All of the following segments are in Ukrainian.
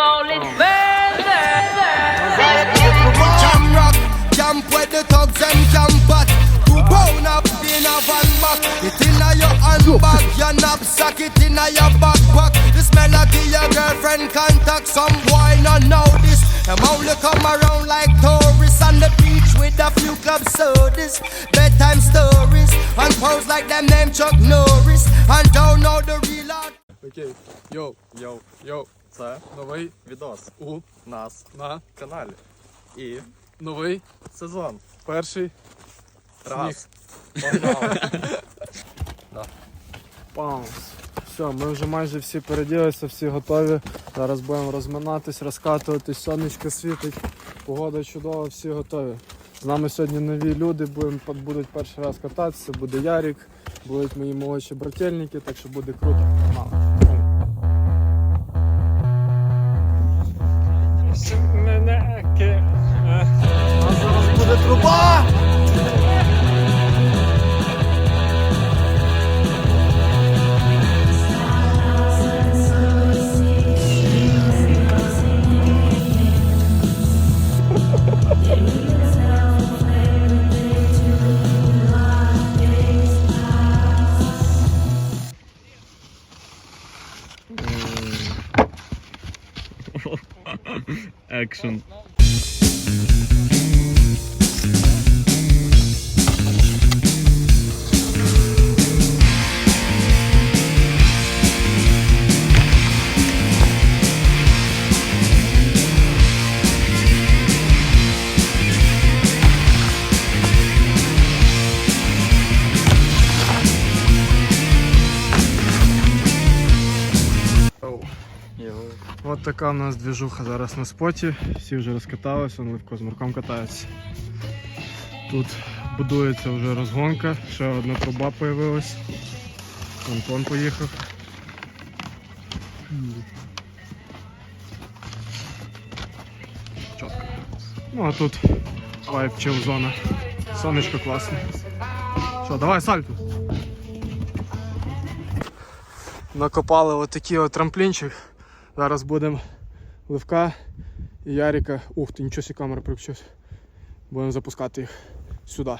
soul it burning. Jam rock, jump with the thugs and jump at. Two bone up in a van back. It in a your handbag, your knapsack, it in a your backpack. This melody your girlfriend contact. Some boy not know this. Them only come around like tourists on the beach with a few club sodas, bedtime stories, and pose like them named Chuck Norris, and don't know the real art. Okay, yo, yo, yo. Це Новий відос у нас на каналі. І новий сезон. перший Раз. Погнали. Паунс. Все, ми вже майже всі переділися, всі готові. Зараз будемо розминатись, розкатуватись, сонечко світить, погода чудова, всі готові. З нами сьогодні нові люди, будемо, будуть перший раз кататися, буде Ярік, будуть мої молодші брательники, так що буде круто. Погнали. Зараз буде труба! Action. От така у нас двіжуха зараз на споті. Всі вже розкаталися, он Левко з Марком катається. Тут будується вже розгонка, ще одна труба з'явилась. Антон поїхав. Чітко. Ну а тут вайп чил зона. Сонечко класне. Що, давай сальту. Накопали отакий от трамплінчик. Зараз будемо Левка і Яріка. Ух ти, нічого сі камера приключилась. Будемо запускати їх сюди.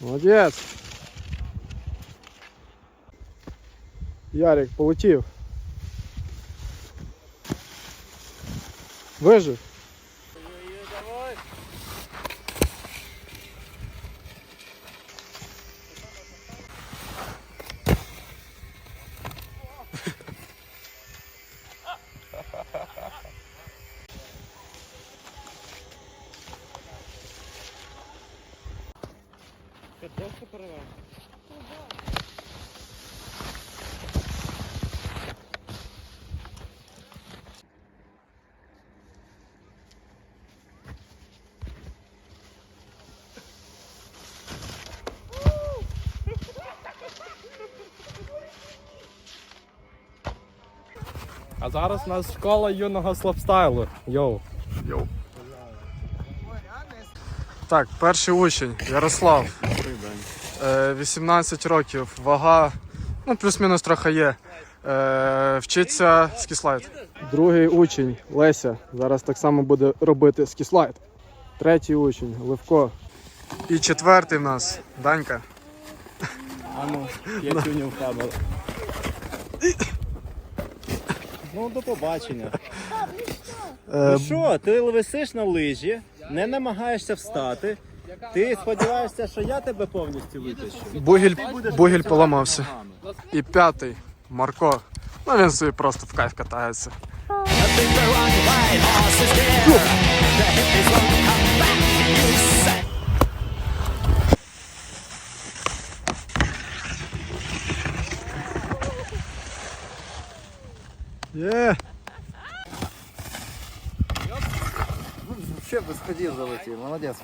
Молодець. Ярик, полетів. Вижив. А зараз у нас школа юного слабстайлу. Йоу. Так, перший учень Ярослав. Е, 18 років, вага, ну плюс-мінус трохи є. Е, вчиться скіслайд. Другий учень Леся. Зараз так само буде робити скіслайд. Третій учень Левко. І четвертий в нас Данька. Ану, я тюнів камеру. Ну, до побачення. Е, Ну що, ти висиш на лижі, не намагаєшся встати. Ти сподіваєшся, що я тебе повністю витащу. бугіль, бугіль поламався. І п'ятий Марко. Ну він собі просто в кайф катається. Є! Ще без ходів залетів, молодець.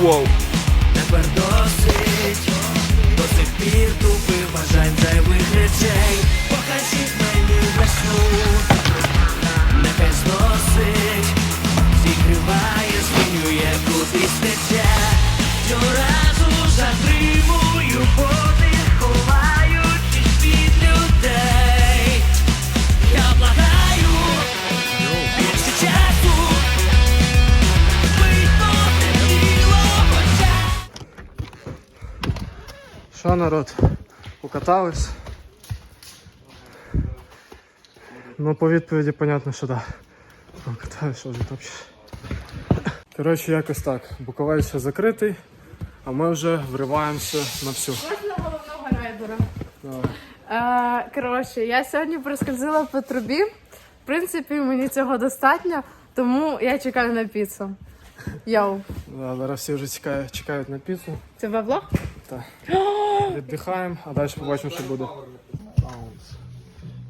Воу. Тепер досить, до сих пір тупи, бажань зайвих речей. Що народ? Покатались? Ну, по відповіді, понятно, що так. Да. Покатались, що вже топче. Коротше, якось так. Буковель ще закритий, а ми вже вриваємося на всю. Можна головного райдера? Давай. Е, коротше, я сьогодні проскользила по трубі. В принципі, мені цього достатньо, тому я чекаю на піцу. Йоу, Да, зараз всі вже чекають, чекають на піцу. це бабло? Віддихаємо, а далі побачимо, що буде.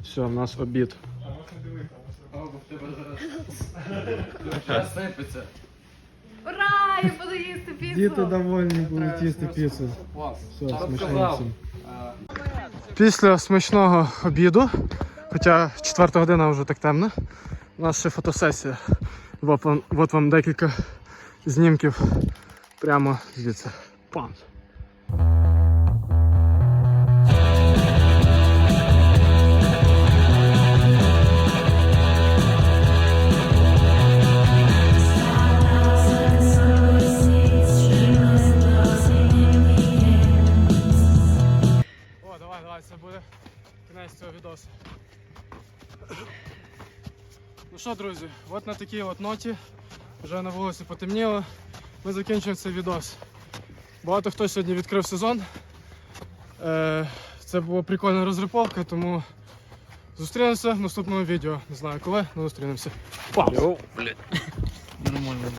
Все, в нас обід. Ура! Я буду їсти піцу! довольні будуть їсти піцу. Все, смачно всім. Після смачного обіду, хоча четверта година вже так темно, у нас ще фотосесія. От вам, от вам декілька знімків прямо звідси. Пам. Що, друзі, от на такій от ноті, вже на вулиці потемніло. Ми закінчуємо цей відос. Багато хто сьогодні відкрив сезон. Е, це була прикольна розриповка, тому зустрінемося в наступному відео. Не знаю коли, але зустрінемося. Па!